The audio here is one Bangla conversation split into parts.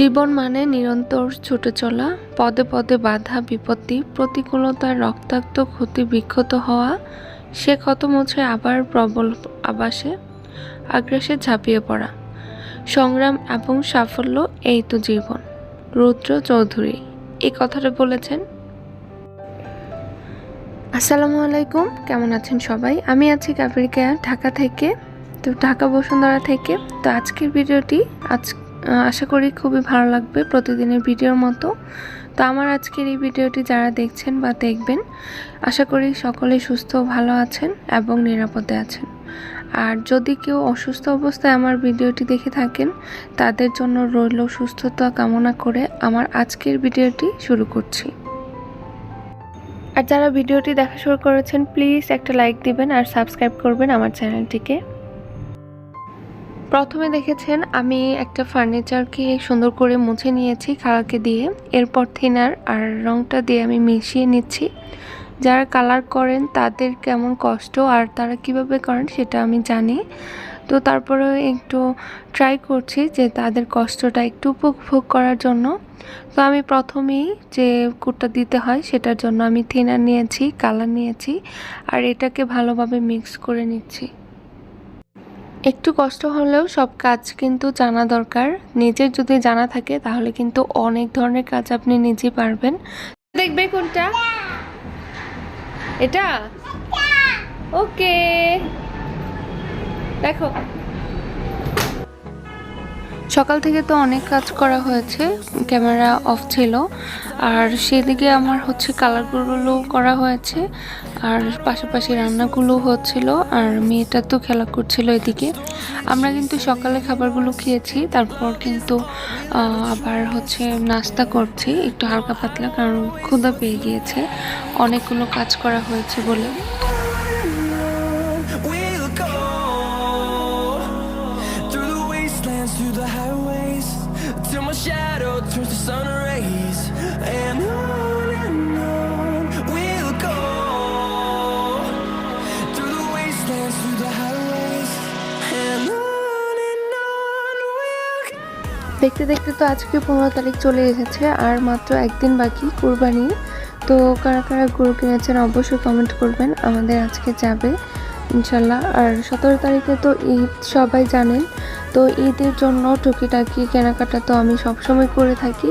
জীবন মানে নিরন্তর ছুটে চলা, পদে পদে বাধা, বিপত্তি প্রতিকূলতার রক্তাক্ত ক্ষতি, বিক্ষত হওয়া, সে ক্ষত মুছে আবার প্রবল আবাসে আগ্রাসে ঝাঁপিয়ে পড়া। সংগ্রাম এবং সাফল্য, এই তো জীবন। রুদ্র চৌধুরী এই কথাটা বলেছেন। আসসালামু আলাইকুম, কেমন আছেন সবাই? আমি আছি কাবেরিকা ঢাকা থেকে, তো ঢাকা বসুন্ধরা থেকে। তো আজকের ভিডিওটি আজ আশা করি খুবই ভালো লাগবে প্রতিদিনের ভিডিওর মতো। তো আমার আজকের এই ভিডিওটি যারা দেখছেন বা দেখবেন, আশা করি সকলে সুস্থ ভালো আছেন এবং নিরাপদে আছেন। আর যদি কেউ অসুস্থ অবস্থায় আমার ভিডিওটি দেখে থাকেন, তাদের জন্য রইল সুস্থতা কামনা করে আমার আজকের ভিডিওটি শুরু করছি। আর যারা ভিডিওটি দেখা শুরু করেছেন, প্লিজ একটা লাইক দিবেন আর সাবস্ক্রাইব করবেন আমার চ্যানেলটিকে। প্রথমে দেখেছেন আমি একটা ফার্নিচারকে সুন্দর করে মুছে নিয়েছি খাড়াকে দিয়ে। এরপর থিনার আর রংটা দিয়ে আমি মিশিয়ে নিচ্ছি। যারা কালার করেন তাদের কেমন কষ্ট আর তারা কীভাবে করেন সেটা আমি জানি। তো তারপরে একটু ট্রাই করছি যে তাদের কষ্টটা একটু উপভোগ করার জন্য। তো আমি প্রথমেই যে কুটটা দিতে হয় সেটার জন্য আমি থিনার নিয়েছি কালার নিয়েছি আর এটাকে ভালোভাবে মিক্স করে নিচ্ছি। একটু কষ্ট হলেও সব কাজ কিন্তু জানা দরকার। নিজের যদি জানা থাকে তাহলে কিন্তু অনেক ধরনের কাজ আপনি নিজে পারবেন। দেখবে কোনটা? এটা? ওকে দেখো। সকাল থেকে তো অনেক কাজ করা হয়েছে, ক্যামেরা অফ ছিল, আর সেদিকে আমার হচ্ছে কালারগুলো করা হয়েছে, আর পাশাপাশি রান্নাগুলো হচ্ছিল, আর মেয়েটা তো খেলা করছিল এদিকে। আমরা কিন্তু সকালে খাবারগুলো খেয়েছি, তারপর কিন্তু আবার হচ্ছে নাস্তা করছি, একটু হালকা পাতলা, কারণ ক্ষুধা পেয়ে গিয়েছে, অনেকগুলো কাজ করা হয়েছে বলে। দেখতে দেখতে তো আজকে পনেরো তারিখ চলে এসেছে, আর মাত্র একদিন বাকি কুরবানি। তো কারা কারা গরু কিনেছেন অবশ্যই কমেন্ট করবেন, আমাদের আজকে যাবে, ইনশাল্লাহ। আর সতেরো তারিখে তো ঈদ, সবাই জানেন। তো ঈদের জন্য টুকিটাকি কেনাকাটা তো আমি সবসময় করে থাকি।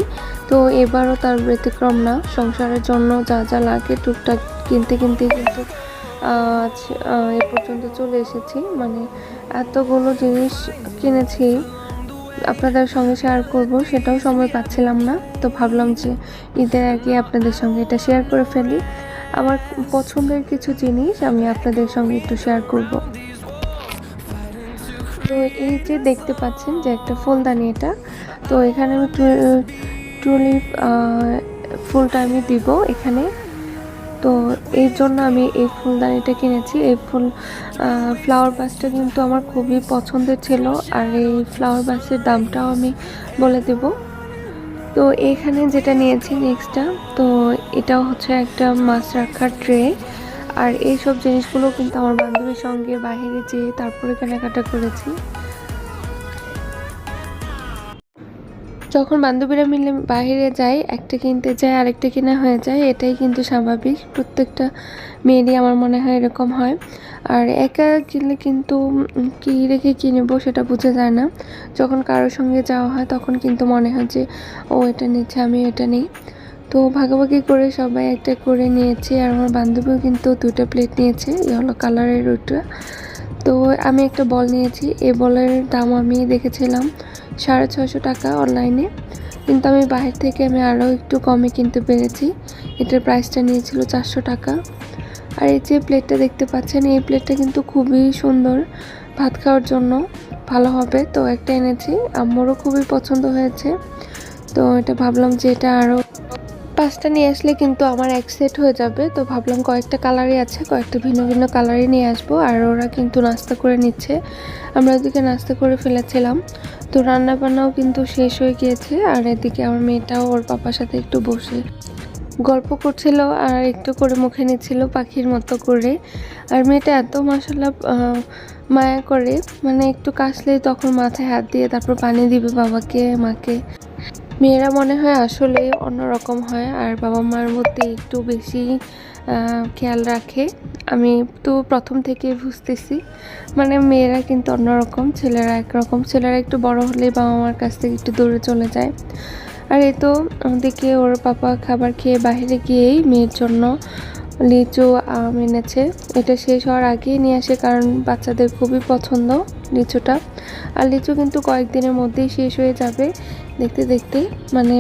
তো এবারও তার ব্যতিক্রম না, সংসারের জন্য যা যা লাগে টুকটাক কিনতে কিনতে কিন্তু আজ এ পর্যন্ত চলে এসেছি। মানে এতগুলো জিনিস কিনেছি আপনাদের সঙ্গে শেয়ার করব, সেটাও সময় পাচ্ছিলাম না। তো ভাবলাম যে ঈদের আগে আপনাদের সঙ্গে এটা শেয়ার করে ফেলি। আমার পছন্দের কিছু জিনিস আমি আপনাদের সঙ্গে একটু শেয়ার করব। তো এই যে দেখতে পাচ্ছেন যে একটা ফুলদানি এটা। তো এখানে আমি টুলিপ ফুলটা আমি দিব এখানে। তো এই জন্য আমি এই ফুলদানিটা কিনেছি। এই ফুল ফ্লাওয়ার বাসটা কিন্তু আমার খুবই পছন্দের ছিল আর এই ফ্লাওয়ার বাসের দামটাও আমি বলে দেব। তো এখানে যেটা নিয়েছি নেক্সটটা তো এটাও হচ্ছে একটা মাছ রাখার ট্রে আর এই সব জিনিসগুলো কিন্তু আমার বান্ধবীর সঙ্গে বাইরে যেয়ে তারপরে কেনাকাটা করেছি। যখন বান্ধবীরা মিলে বাইরে যায়, একটা কিনতে যায়, আরেকটা কেনা হয়ে যায়, এটাই কিন্তু স্বাভাবিক। প্রত্যেকটা মেয়েরই আমার মনে হয় এরকম হয়। আর একা কিনলে কিন্তু কী রেখে কিনবো সেটা বোঝা যায় না। যখন কারোর সঙ্গে যাওয়া হয়, তখন কিন্তু মনে হয় যে, ও এটা নিচ্ছে, আমি এটা নেই। তো ভাগাভাগি করে সবাই একটা করে নিয়েছি, আর আমার বান্ধবীও কিন্তু দুটো প্লেট নিয়েছে, এই হলো কালারের ওইটা। তো আমি একটা বল নিয়েছি, এই বলের দাম আমি দেখেছিলাম সাড়ে ছশো টাকা অনলাইনে কিন্তু আমি বাইরে থেকে আমি আরও একটু কমে কিনতে পেরেছি। এটার প্রাইসটা নিয়েছিল চারশো টাকা। আর এই যে প্লেটটা দেখতে পাচ্ছেন, এই প্লেটটা কিন্তু খুবই সুন্দর। ভাত খাওয়ার জন্য ভালো হবে, তো একটা এনেছি। আমারও খুবই পছন্দ হয়েছে। তো এটা ভাবলাম যে এটা আরও পাঁচটা নিয়ে আসলে কিন্তু আমার এক সেট হয়ে যাবে। তো ভাবলাম কয়েকটা কালারই আছে, কয়েকটা ভিন্ন ভিন্ন কালারই নিয়ে আসব। আর ওরা কিন্তু নাস্তা করে নিচ্ছে। আমরা ওদিকে নাস্তা করে ফেলেছিলাম। তো রান্না বান্নাও কিন্তু শেষ হয়ে গিয়েছে। আর এদিকে আমার মেয়েটাও ওর পাপার সাথে একটু বসে গল্প করছিল আর একটু করে মুখে নিচ্ছিল পাখির মতো করে। আর মেয়েটা এত মশলা মায়া করে। মানে একটু কাশলেই তখন মাথায় হাত দিয়ে তারপর পানি দিবে বাবাকে, মাকে। মেয়েরা মনে হয় আসলে অন্যরকম হয় আর বাবা মার মধ্যে একটু বেশি খেয়াল রাখে। আমি তো প্রথম থেকেই বুঝতেছি। মানে মেয়েরা কিন্তু অন্যরকম, ছেলেরা একরকম। ছেলেরা একটু বড় হলে বাবা মার কাছ থেকে একটু দূরে চলে যায়। আর এ তো ওদিকে ওর পাপা খাবার খেয়ে বাইরে গিয়েই মেয়ের জন্য লিচু, আম এনেছে। এটা শেষ হওয়ার আগেই নিয়ে আসে কারণ বাচ্চাদের খুবই পছন্দ লিচুটা। আর লিচু কিন্তু কয়েকদিনের মধ্যেই শেষ হয়ে যাবে। দেখতে দেখতে মানে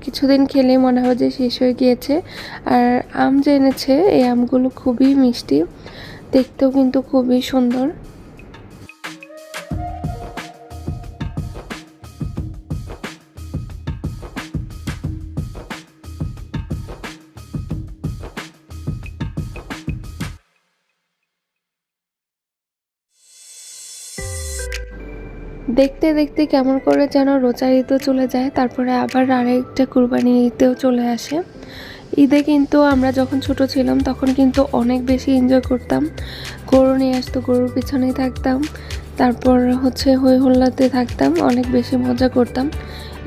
কিছুদিন খেলেই মনে হয় যে শেষ হয়ে গিয়েছে। আর আম যে এনেছে, এই আমগুলো খুবই মিষ্টি। দেখতেও কিন্তু খুবই সুন্দর। দেখতে দেখতে কেমন করে যেন রোজার ঈদও চলে যায়, তারপরে আবার আরেকটা কুরবানি ঈদেও চলে আসে। ঈদে কিন্তু আমরা যখন ছোট ছিলাম, তখন কিন্তু অনেক বেশি এনজয় করতাম। গরু নিয়ে আসতো, গরুর পিছনেই থাকতাম। তারপর হচ্ছে হই হল্লাতে থাকতাম, অনেক বেশি মজা করতাম।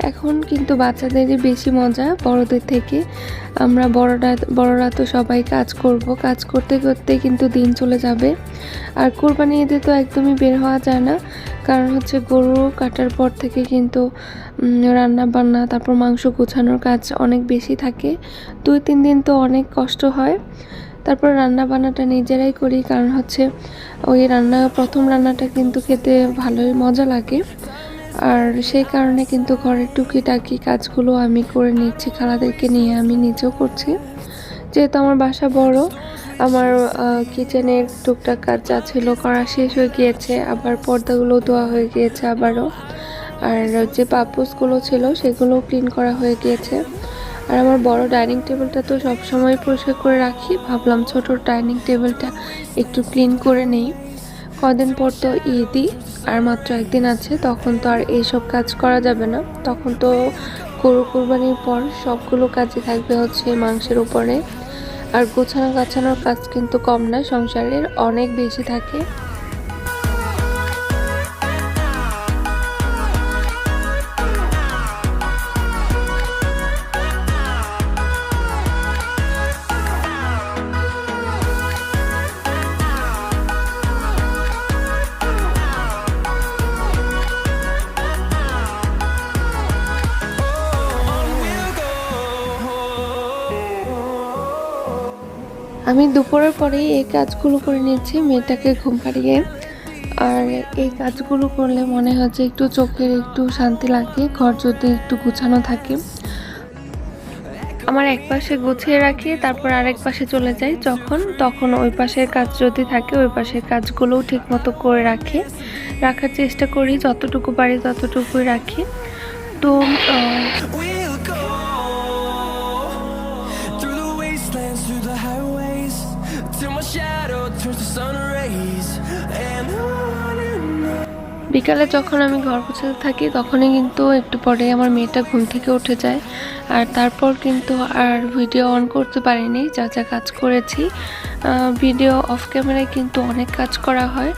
এখন কিন্তু বাচ্চাদেরই বেশি মজা, বড়দের থেকে। আমরা বড়রা বড়রা তো সবাই কাজ করব। কাজ করতে করতে কিন্তু দিন চলে যাবে। আর কোরবানি ঈদে তো একদমই বের হওয়া যায় না। কারণ হচ্ছে গরু কাটার পর থেকে কিন্তু রান্না বান্না তারপর মাংস গোছানোর কাজ অনেক বেশি থাকে। দুই, তিন দিন তো অনেক কষ্ট হয়। তারপর রান্না বান্নাটা নিজেরাই করি। কারণ হচ্ছে ওই রান্না, প্রথম রান্নাটা কিন্তু খেতে ভালোই মজা লাগে। আর সেই কারণে কিন্তু ঘরের টুকিটাকি কাজগুলো আমি করে নিচ্ছি, খালাদেরকে নিয়ে আমি নিজেও করছি। যেহেতু আমার বাসা বড়, আমার কিচেনের টুকটাক কাজ যা ছিল করা শেষ হয়ে গিয়েছে, আবার পর্দাগুলো ধোয়া হয়ে গিয়েছে আবারও। আর যে পাপোসগুলো ছিল সেগুলোও ক্লিন করা হয়ে গিয়েছে। আর আমার বড় ডাইনিং টেবিলটা তো সবসময় পরিষ্কার করে রাখি, ভাবলাম ছোট ডাইনিং টেবিলটা একটু ক্লিন করে নেই। কদিন পর তো ঈদই, আর মাত্র একদিন আছে, তখন তো আর এইসব কাজ করা যাবে না। তখন তো গরু কুরবানির পর সবগুলো কাজই থাকবে হচ্ছে মাংসের উপরে। আর গোছানো গাছানোর কাজ কিন্তু কম না, সংসারের অনেক বেশি থাকে। আমি দুপুরের পরেই এই কাজগুলো করে নিচ্ছি মেয়েটাকে ঘুম পাড়িয়ে। আর এই কাজগুলো করলে মনে যে একটু চোখের একটু শান্তি লাগে, ঘর যদি একটু গুছানো থাকে। আমার এক পাশে গুছিয়ে রাখি, তারপর আরেক পাশে চলে যাই। যখন, তখন ওই পাশের কাজ যদি থাকে, ওই পাশের কাজগুলোও ঠিক মতো করে রাখি। রাখার চেষ্টা করি, যতটুকু পারি ততটুকুই রাখি। তো বিকালে যখন আমি ঘর গোছাতে থাকি, তখনই কিন্তু একটু পরে আমার মেয়েটা ঘুম থেকে উঠে যায়। আর তারপর কিন্তু আর ভিডিও অন করতে পারিনি, যা যা কাজ করেছি। ভিডিও অফ ক্যামেরায় কিন্তু অনেক কাজ করা হয়।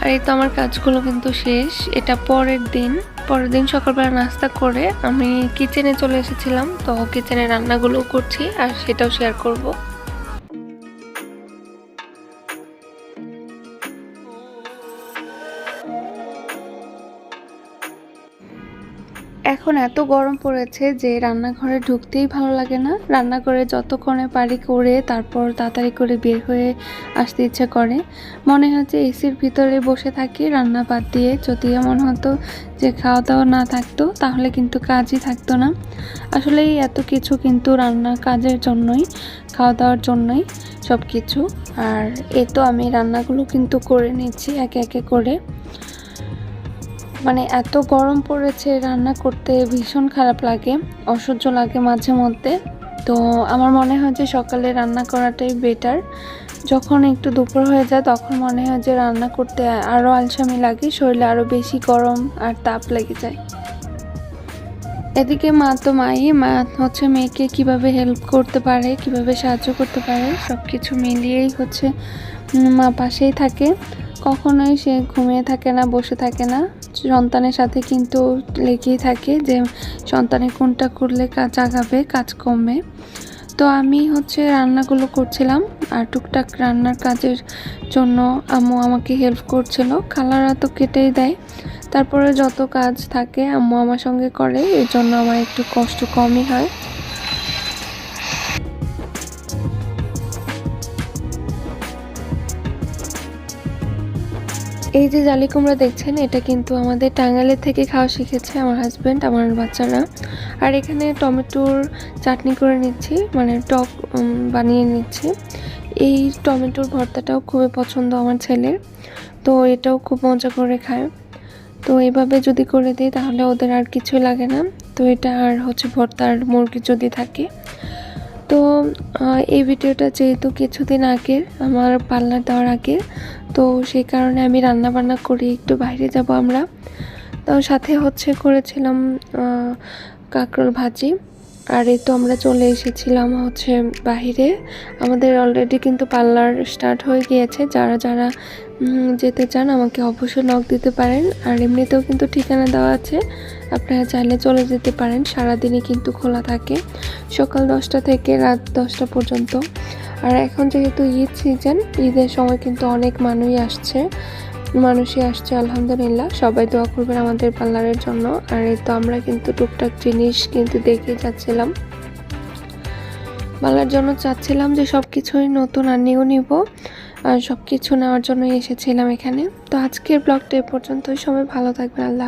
আর এই তো আমার কাজগুলো কিন্তু শেষ। এটা পরের দিন। পরের দিন সকালবেলা নাস্তা করে আমি কিচেনে চলে এসেছিলাম। তো কিচেনে রান্নাগুলো করছি আর সেটাও শেয়ার করব। এখন এত গরম পড়েছে যে রান্নাঘরে ঢুকতেই ভালো লাগে না। রান্নাঘরে যতক্ষণে পারি করে তারপর তাড়াতাড়ি করে বের হয়ে আসতে ইচ্ছে করে। মনে হচ্ছে এসির ভিতরে বসে থাকি, রান্না বাদ দিয়ে। যদি এমন হতো যে খাওয়া দাওয়া না থাকতো, তাহলে কিন্তু কাজই থাকতো না। আসলে এত কিছু কিন্তু রান্না কাজের জন্যই খাওয়া দাওয়ার জন্যই সব কিছু আর এ তো আমি রান্নাগুলো কিন্তু করে নিচ্ছি একে একে করে। মানে এত গরম পড়েছে, রান্না করতে ভীষণ খারাপ লাগে, অসহ্য লাগে মাঝে মধ্যে। তো আমার মনে হয় যে সকালে রান্না করাটাই বেটার যখন একটু দুপুর হয়ে যায়, তখন মনে হয় যে রান্না করতে আরও আলসামি লাগে, শরীরে আরও বেশি গরম আর তাপ লেগে যায়। এদিকে মা তো মাই, মা হচ্ছে মেয়েকে কীভাবে হেল্প করতে পারে, কীভাবে সাহায্য করতে পারে সব কিছু মিলিয়েই হচ্ছে মা পাশেই থাকে। কখনোই সে ঘুমিয়ে থাকে না, বসে থাকে না। সন্তানের সাথে কিন্তু লেগেই থাকে যে সন্তানের কোনটা করলে কাজ আগাবে কাজ কমবে। তো আমি হচ্ছে রান্নাগুলো করছিলাম আর টুকটাক রান্নার কাজের জন্য আম্মু আমাকে হেল্প করছিল। খালারা তো কেটেই দেয়। তারপরে যত কাজ থাকে আম্মু আমার সঙ্গে করে, এর জন্য আমার একটু কষ্ট কমই হয়। এই যে জালি কুমড়া দেখছেন, এটা কিন্তু আমাদের টাঙ্গাইলের থেকে খাওয়া শিখেছে আমার হাজব্যান্ড আমার বাচ্চারা আর এখানে টমেটোর চাটনি করে নিচ্ছি মানে টক বানিয়ে নিচ্ছি। এই টমেটোর ভর্তাটাও খুবই পছন্দ আমার ছেলের, তো এটাও খুব মজা করে খায়। তো এভাবে যদি করে দিই, তাহলে ওদের আর কিছু লাগে না। তো এটা আর হচ্ছে ভর্তার মুরগি যদি থাকে তো এই ভিডিওটা যেহেতু কিছুদিন আগে, আমার পার্লার দেওয়ার আগে, তো সেই কারণে আমি রান্না বান্না করি একটু বাইরে যাব আমরা। তো সাথে হচ্ছে করেছিলাম কাঁকরোল ভাজি। আর এই তো আমরা চলে এসেছিলাম হচ্ছে বাহিরে আমাদের অলরেডি কিন্তু পার্লার স্টার্ট হয়ে গিয়েছে। যারা যারা যেতে চান আমাকে অবশ্যই নক দিতে পারেন। আর এমনিতেও কিন্তু ঠিকানা দেওয়া আছে। আপনারা চাইলে চলে যেতে পারেন, সারাদিনই কিন্তু খোলা থাকে। সকাল দশটা থেকে রাত দশটা পর্যন্ত। আর এখন যেহেতু ঈদ সিজন ঈদের সময় কিন্তু অনেক মানুষই আসছে। মানুষই আসছে, আলহামদুলিল্লাহ। সবাই দোয়া করবেন আমাদের পার্লারের জন্য। আর এই তো আমরা কিন্তু টুকটাক জিনিস কিন্তু দেখে যাচ্ছিলাম। পার্লার জন্য চাচ্ছিলাম যে সব কিছুই নতুন আর নিউ নিব। আর সব কিছু নেওয়ার জন্যই এসেছিলাম এখানে। তো আজকের ব্লগটা এ পর্যন্তই। সবাই ভালো থাকবেন। আল্লাহ